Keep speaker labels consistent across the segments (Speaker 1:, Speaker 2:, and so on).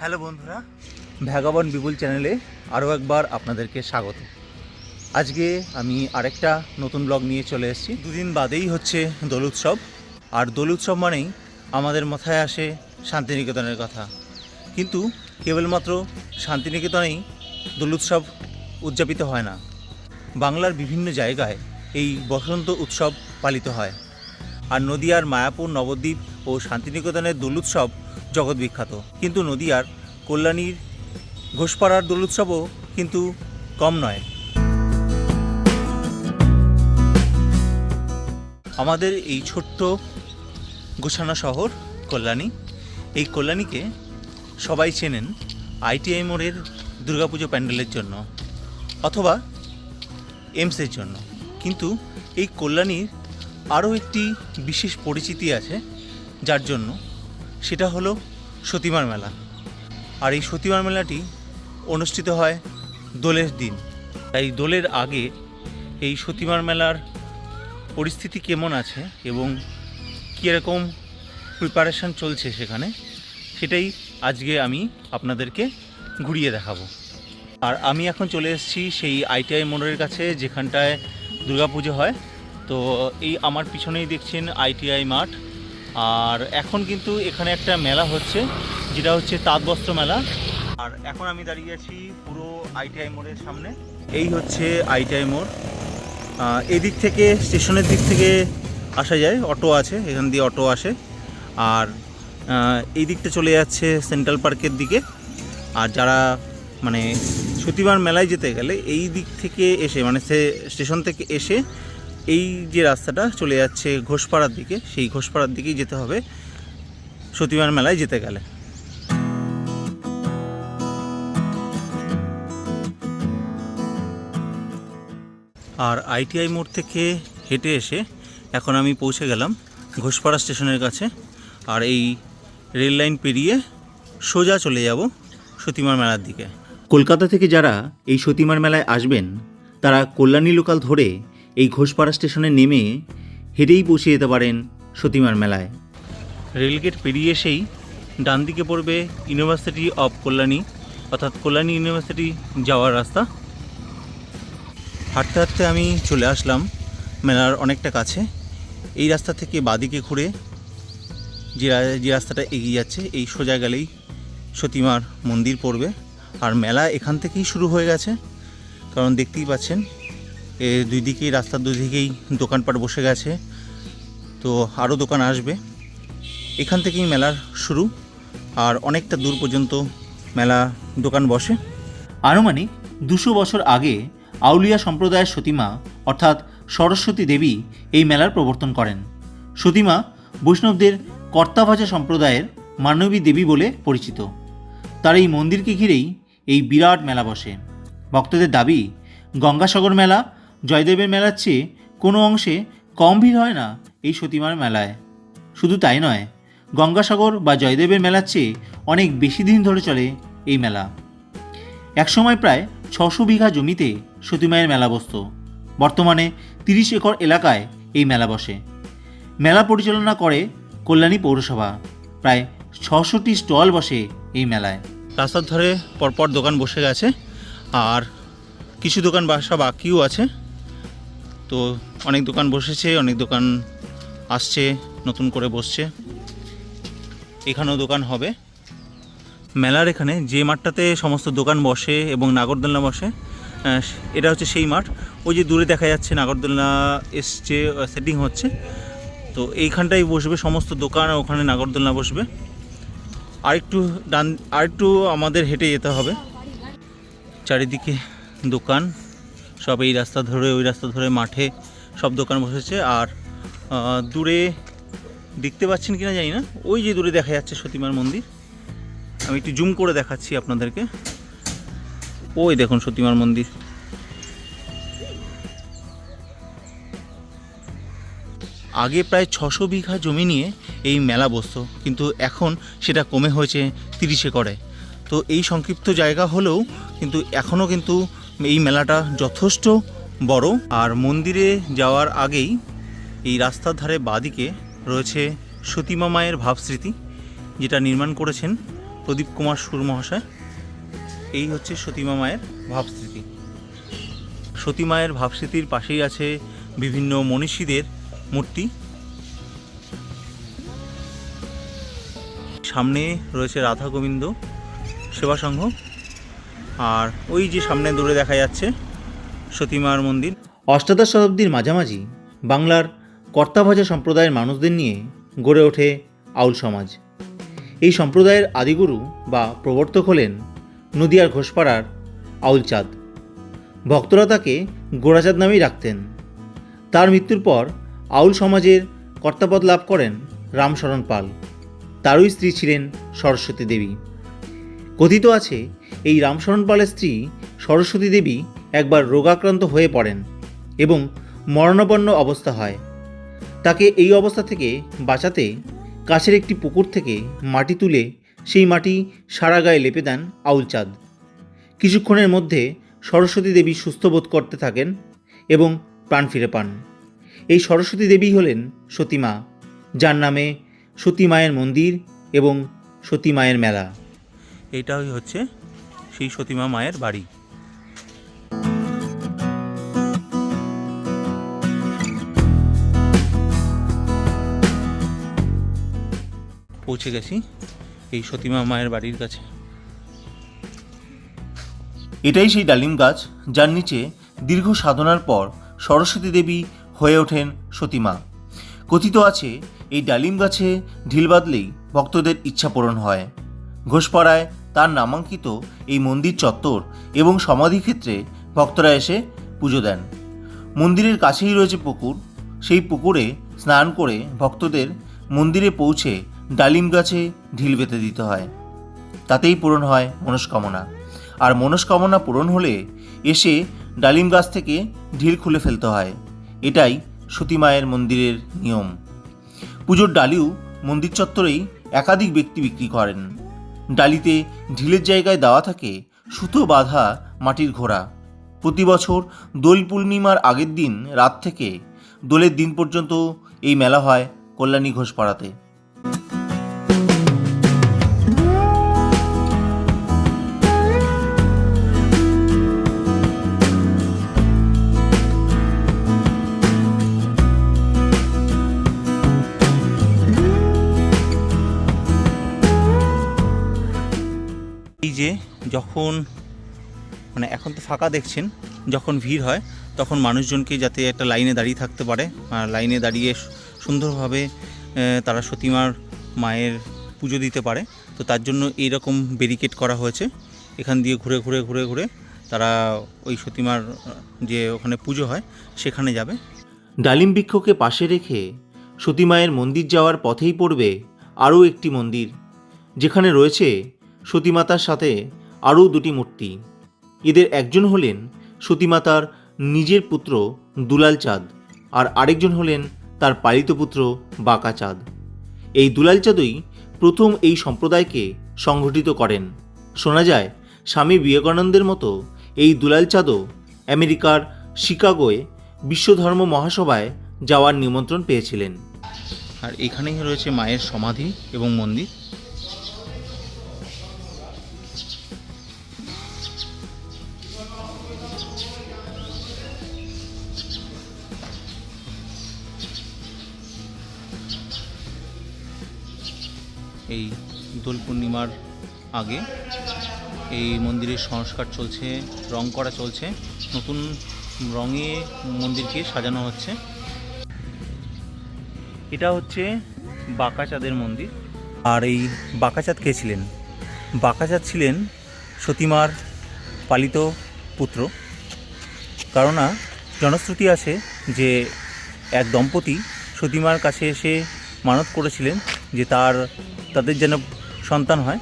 Speaker 1: Hello বন্ধুরা, vagabond বিপুল চ্যানেলে আরও একবার আপনাদেরকে স্বাগত। আজকে আমি আরেকটা নতুন ব্লগ নিয়ে চলে এসেছি। দুদিন বাদেই হচ্ছে দোল উৎসব, আর দোল উৎসব মানেই আমাদের মাথায় আসে শান্তিনিকেতনের কথা। কিন্তু কেবলমাত্র শান্তিনিকেতনেই দোল উৎসব উদযাপিত হয় না। বাংলার বিভিন্ন জায়গায় এই বসন্ত উৎসব পালিত হয়। আর নদিয়ার মায়াপুর, নবদ্বীপ ও শান্তিনিকেতনের দোল উৎসব জগৎ বিখ্যাত। কিন্তু নদিয়ার কল্যাণীর ঘোষপাড়ার দোল উৎসবও কিন্তু কম নয়। আমাদের এই ছোট্ট গোছানো শহর কল্যাণী, এই কল্যাণীকে সবাই চেনেন আইটিআই মোড়ের দুর্গাপুজো প্যান্ডেলের জন্য অথবা এমসের জন্য। কিন্তু এই কল্যাণীর আরও একটি বিশেষ পরিচিতি আছে, যার জন্য সেটা হলো সতীমার মেলা। আর এই সতীমার মেলাটি অনুষ্ঠিত হয় দোলের দিন। তাই দোলের আগে এই সতীমার মেলার পরিস্থিতি কেমন আছে এবং কীরকম প্রিপারেশন চলছে সেখানে, সেটাই আজকে আমি আপনাদেরকে ঘুরিয়ে দেখাবো। আর আমি এখন চলে এসেছি সেই আইটিআই মোড়ের কাছে, যেখানটায় দুর্গাপুজো হয়। তো এই আমার পিছনেই দেখছেন আইটিআই মাঠ। আর এখন কিন্তু এখানে একটা মেলা হচ্ছে, যেটা হচ্ছে তাঁতবস্ত্র মেলা। আর এখন আমি দাঁড়িয়ে আছি পুরো আইটিআই মোড়ের সামনে। এই হচ্ছে আইটিআই মোড়। এদিক থেকে, স্টেশনের দিক থেকে আসা যায়, অটো আছে, এখান দিয়ে অটো আসে। আর এই দিকটা চলে যাচ্ছে সেন্ট্রাল পার্কের দিকে। আর যারা মানে সতীবার মেলায় যেতে গেলে এই দিক থেকে এসে মানে সে, স্টেশন থেকে এসে এই যে রাস্তাটা চলে যাচ্ছে ঘোষপাড়ার দিকে, সেই ঘোষপাড়ার দিকেই যেতে হবে। সতীবার মেলায় যেতে গেলে। আর আইটিআই মোড় থেকে হেঁটে এসে এখন আমি পৌঁছে গেলাম ঘোষপাড়া স্টেশনের কাছে। আর এই রেল লাইন পেরিয়ে সোজা চলে যাব সতীমার মেলার দিকে। কলকাতা থেকে যারা এই সতীমার মেলায় আসবেন, তারা কল্যাণী লোকাল ধরে এই ঘোষপাড়া স্টেশনে নেমে হেঁটেই পৌঁছে যেতে পারেন সতীমার মেলায়। রেলগেট পেরিয়ে এসেই ডান দিকে পড়বে ইউনিভার্সিটি অফ কল্যাণী অর্থাৎ কল্যাণী ইউনিভার্সিটি যাওয়ার রাস্তা। হাঁটতে হাঁটতে আমি চলে আসলাম মেলার অনেকটা কাছে। এই রাস্তা থেকে বাদিকে ঘুরে যে যে রাস্তাটা এগিয়ে যাচ্ছে, এই সোজা গেলেই সতীমার মন্দির পড়বে। আর মেলা এখান থেকেই শুরু হয়ে গেছে। কারণ দেখতেই পাচ্ছেন দুই দিকেই, রাস্তার দুই দিকেই দোকানপাট বসে গেছে। তো আরও দোকান আসবে। এখান থেকেই মেলার শুরু। আর অনেকটা দূর পর্যন্ত মেলা দোকান বসে। আনুমানিক দুশো বছর আগে আউলিয়া সম্প্রদায়ের সতীমা, অর্থাৎ সরস্বতী দেবী, এই মেলার প্রবর্তন করেন। সতীমা বৈষ্ণবদের কর্তাভাজা সম্প্রদায়ের মানবী দেবী বলে পরিচিত। তার এই মন্দিরকে ঘিরেই এই বিরাট মেলা বসে। ভক্তদের দাবি, গঙ্গাসাগর মেলা জয়দেবের মেলার চেয়ে কোনো অংশে কম ভিড় হয় না এই সতীমার মেলায়। শুধু তাই নয়, গঙ্গাসাগর বা জয়দেবের মেলার চেয়ে অনেক বেশি দিন ধরে চলে এই মেলা। একসময় প্রায় ছশো বিঘা জমিতে সতীমায়ের মেলা বসত। বর্তমানে তিরিশ একর এলাকায় এই মেলা বসে। মেলা পরিচালনা করে কল্যাণী পৌরসভা। প্রায় ছশোটি স্টল বসে এই মেলায়। রাস্তার ধারে পরপর দোকান বসে গেছে, আর কিছু দোকান বাসা বাকিও আছে। তো অনেক দোকান বসেছে, অনেক দোকান আসছে, নতুন করে বসছে। এখানেও দোকান হবে। মেলার এখানে যে মাঠটাতে সমস্ত দোকান বসে এবং নাগরদোলনা বসে এটা হচ্ছে সেই মাঠ। ওই যে দূরে দেখা যাচ্ছে নাগরদোলনা এসছে সেটিং হচ্ছে। তো এইখানটাই বসবে সমস্ত দোকান ওখানে নাগরদোলনা বসবে। আরেকটু ডান, আরেকটু আমাদের হেঁটে যেতে হবে। চারিদিকে দোকান। সব এই রাস্তা ধরে, ওই রাস্তা ধরে মাঠে সব দোকান বসেছে। আর দূরে দেখতে পাচ্ছেন কিনা জানি না। ওই যে দূরে দেখা যাচ্ছে সতীমার মন্দির। আমি একটু জুম করে দেখাচ্ছি আপনাদেরকে। ওই দেখুন সতীমার মন্দির। আগে প্রায় ছশো বিঘা জমি নিয়ে এই মেলা বসতো, কিন্তু এখন সেটা কমে হয়েছে তিরিশে করে। তো এই সংক্ষিপ্ত জায়গা হলেও কিন্তু এখনও কিন্তু এই মেলাটা যথেষ্ট বড় আর মন্দিরে যাওয়ার আগেই এই রাস্তার ধারে বাদিকে রয়েছে সতীমা মায়ের ভাবস্মৃতি, যেটা নির্মাণ করেছেন প্রদীপ কুমার সুর মহাশয়। এই হচ্ছে সতীমা মায়ের ভাবস্মৃতি। সতী মায়ের ভাবস্মৃতির পাশেই আছে বিভিন্ন মনীষীদের মূর্তি। সামনে রয়েছে রাধা গোবিন্দ সেবা সংঘ। আর ওই যে সামনে দূরে দেখা যাচ্ছে সতীমার মন্দির। অষ্টাদশ শতাব্দীর মাঝামাঝি বাংলার কর্তাভাজা সম্প্রদায়ের মানুষদের নিয়ে গড়ে ওঠে আউল সমাজ। এই সম্প্রদায়ের আদিগুরু বা প্রবর্তক হলেন নদিয়ার ঘোষপাড়ার আউল চাঁদ ভক্তরা তাকে গোড়াচাঁদ নামেই রাখতেন। তার মৃত্যুর পর আউল সমাজের কর্তাপদ লাভ করেন রামশরণ পাল। তারই স্ত্রী ছিলেন সরস্বতী দেবী। কথিত আছে এই রামশরণ পালের স্ত্রী সরস্বতী দেবী একবার রোগাক্রান্ত হয়ে পড়েন এবং মরণাপন্ন অবস্থা হয়। তাকে এই অবস্থা থেকে বাঁচাতে কাছের একটি পুকুর থেকে মাটি তুলে সেই মাটি সারা গায়ে লেপে দেন আউলচাঁদ। কিছুক্ষণের মধ্যে সরস্বতী দেবী সুস্থ বোধ করতে থাকেন এবং প্রাণ ফিরে পান। এই সরস্বতী দেবী হলেন সতীমা, যার নামে সতী মায়ের মন্দির এবং সতী মায়ের মেলা। এইটাই হচ্ছে সেই সতীমা মায়ের বাড়ি। পৌঁছে গেছি এই সতীমা মায়ের বাড়ির কাছে। এটাই সেই ডালিম গাছ যার নিচে দীর্ঘ সাধনার পর সরস্বতী দেবী হয়ে ওঠেন সতীমা। কথিত আছে, এই ডালিম গাছে ঢিল বাঁধলেই ভক্তদের ইচ্ছা পূরণ হয়। ঘোষপাড়ায় তার নামাঙ্কিত এই মন্দির চত্বর এবং সমাধিক্ষেত্রে ভক্তরা এসে পুজো দেন। মন্দিরের কাছেই রয়েছে পুকুর। সেই পুকুরে স্নান করে ভক্তদের মন্দিরে পৌঁছে ডালিম গাছে ঢিল বেঁধে দিতে হয়। তাতেই পূরণ হয় মনস্কামনা। আর মনস্কামনা পূরণ হলে এসে ডালিম গাছ থেকে ঢিল খুলে ফেলতে হয়। এটাই সতী মায়ের মন্দিরের নিয়ম। পুজোর ডালিও মন্দির চত্বরেই একাধিক ব্যক্তি বিক্রি করেন। ডালিতে ঢিলের জায়গায় দেওয়া থাকে সুতো বাঁধা মাটির ঘোড়া। প্রতি বছর দোল পূর্ণিমার আগের দিন রাত থেকে দোলের দিন পর্যন্ত এই মেলা হয় কল্যাণী ঘোষপাড়াতে। এই যে যখন মানে এখন তো ফাঁকা দেখছেন, যখন ভিড় হয়, তখন মানুষজনকে যাতে একটা লাইনে দাঁড়িয়ে থাকতে পারে, আর লাইনে দাঁড়িয়ে সুন্দরভাবে তারা সতীমার মায়ের পুজো দিতে পারে, তো তার জন্য এইরকম ব্যারিকেড করা হয়েছে। এখান দিয়ে ঘুরে ঘুরে ঘুরে ঘুরে তারা ওই সতীমার, যে ওখানে পুজো হয়, সেখানে যাবে। ডালিম বৃক্ষকে পাশে রেখে সতীমায়ের মন্দির যাওয়ার পথেই পড়বে আরও একটি মন্দির, যেখানে রয়েছে সতীমাতার সাথে আরও দুটি মূর্তি। এদের একজন হলেন সতীমাতার নিজের পুত্র দুলাল চাঁদ আর আরেকজন হলেন তার পালিত পুত্র বাঁকা চাঁদ। এই দুলাল চাঁদই প্রথম এই সম্প্রদায়কে সংগঠিত করেন। শোনা যায়, স্বামী বিবেকানন্দের মতো এই দুলাল চাঁদও আমেরিকার শিকাগোয় বিশ্বধর্ম মহাসভায় যাওয়ার নিমন্ত্রণ পেয়েছিলেন। আর এখানেই রয়েছে মায়ের সমাধি এবং মন্দির। এই দোল পূর্ণিমার আগে এই মন্দিরের সংস্কার চলছে, রং করা চলছে। নতুন রঙে মন্দিরকে সাজানো হচ্ছে। এটা হচ্ছে বাঁকাচাঁদের মন্দির। আর এই বাঁকাচাঁদ কে ছিলেন? বাঁকাচাঁদ ছিলেন সতীমার পালিত পুত্র। কেননা জনশ্রুতি আছে যে এক দম্পতি সতীমার কাছে এসে মানত করেছিলেন যে তার তাদের যেন সন্তান হয়।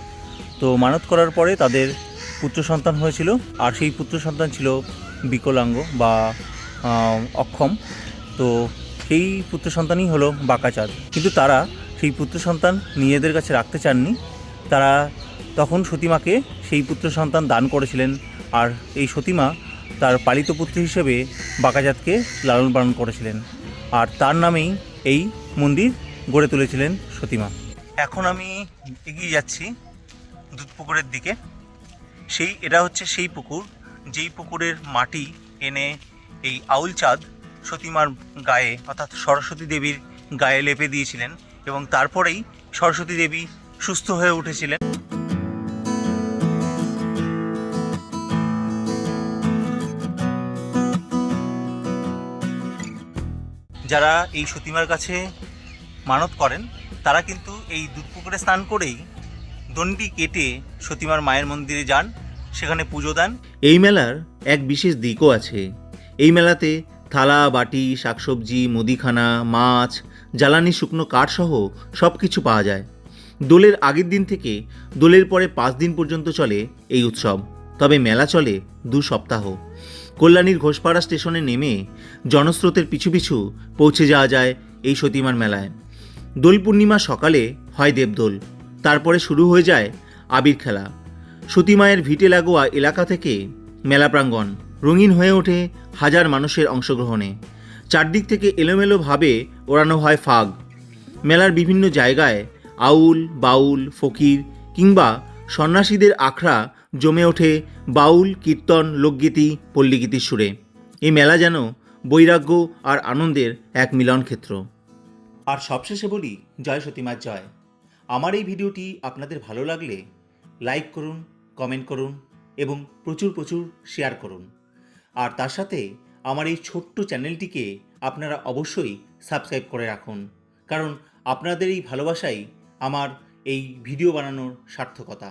Speaker 1: তো মানত করার পরে তাদের পুত্র সন্তান হয়েছিল। আর সেই পুত্র সন্তান ছিল বিকলাঙ্গ বা অক্ষম। তো সেই পুত্র সন্তানই হলো বাঁকাচাঁদ। কিন্তু তারা সেই পুত্র সন্তান নিজেদের কাছে রাখতে চাননি। তারা তখন সতীমাকে সেই পুত্র সন্তান দান করেছিলেন। আর এই সতীমা তার পালিত পুত্র হিসেবে বাঁকাজাতকে লালন পালন করেছিলেন। আর তার নামেই এই মন্দির গড়ে তুলেছিলেন সতীমা। এখন আমি এগিয়ে যাচ্ছি দুধ পুকুরের দিকে। সেই, এটা হচ্ছে সেই পুকুর, যেই পুকুরের মাটি এনে এই আউল চাঁদ সতীমার গায়ে, অর্থাৎ সরস্বতী দেবীর গায়ে লেপে দিয়েছিলেন এবং তারপরেই সরস্বতী দেবী সুস্থ হয়ে উঠেছিলেন। যারা এই সতীমার কাছে মানত করেন, তারা কিন্তু এই দুধ পুকুরে স্নান করেই দণ্ডি কেটে সতীমার মায়ের মন্দিরে যান, সেখানে পুজো দেন। এই মেলার এক বিশেষ দিকও আছে। এই মেলাতে থালা, বাটি, শাকসবজি, মুদিখানা, মাছ, জ্বালানি, শুকনো কাঠ সহ সব কিছু পাওয়া যায়। দোলের আগের দিন থেকে দোলের পরে পাঁচ দিন পর্যন্ত চলে এই উৎসব। তবে মেলা চলে দু সপ্তাহ। কল্যাণীর ঘোষপাড়া স্টেশনে নেমে জনস্রোতের পিছু পিছু পৌঁছে যাওয়া যায় এই সতীমার মেলায়। দোল পূর্ণিমা সকালে হয় দেবদোল। তারপরে শুরু হয়ে যায় আবির খেলা। সতীমায়ের ভিটে লাগোয়া এলাকা থেকে মেলা প্রাঙ্গণ রঙিন হয়ে ওঠে হাজার মানুষের অংশগ্রহণে। চারদিক থেকে এলোমেলোভাবে ওড়ানো হয় ফাগ। মেলার বিভিন্ন জায়গায় আউল, বাউল, ফকির কিংবা সন্ন্যাসীদের আখড়া জমে ওঠে বাউল, কীর্তন, লোকগীতি, পল্লীগীতির সুরে। এই মেলা যেন বৈরাগ্য আর আনন্দের এক মিলন ক্ষেত্র আর সবশেষে বলি, জয় সতীমার জয়। আমার এই ভিডিওটি আপনাদের ভালো লাগলে লাইক করুন কমেন্ট করুন এবং প্রচুর প্রচুর শেয়ার করুন। আর তার সাথে আমার এই ছোট্ট চ্যানেলটিকে আপনারা অবশ্যই সাবস্ক্রাইব করে রাখুন। কারণ আপনাদের এই ভালোবাসাই আমার এই ভিডিও বানানোর সার্থকতা।